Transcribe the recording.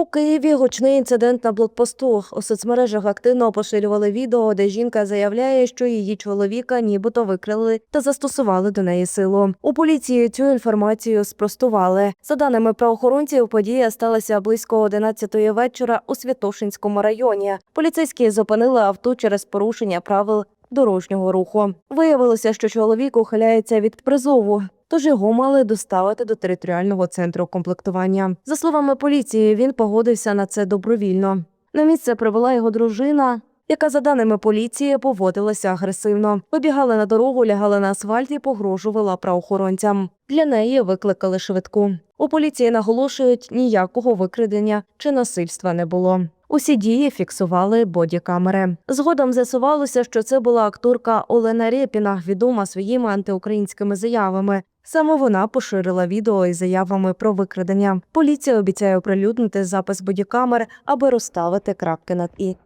У Києві гучний інцидент на блокпосту. У соцмережах активно поширювали відео, де жінка заявляє, що її чоловіка нібито викрили та застосували до неї силу. У поліції цю інформацію спростували. За даними правоохоронців, подія сталася близько 11-ї вечора у Святошинському районі. Поліцейські зупинили авто через порушення правил дорожнього руху. Виявилося, що чоловік ухиляється від призову. Тож його мали доставити до територіального центру комплектування. За словами поліції, він погодився на це добровільно. На місце привела його дружина, яка, за даними поліції, поводилася агресивно. Вибігала на дорогу, лягала на асфальт і погрожувала правоохоронцям. Для неї викликали швидку. У поліції наголошують, ніякого викрадення чи насильства не було. Усі дії фіксували бодікамери. Згодом з'ясувалося, що це була акторка Олена Рєпіна, відома своїми антиукраїнськими заявами. Саме вона поширила відео із заявами про викрадення. Поліція обіцяє оприлюднити запис бодікамер, аби розставити крапки над і.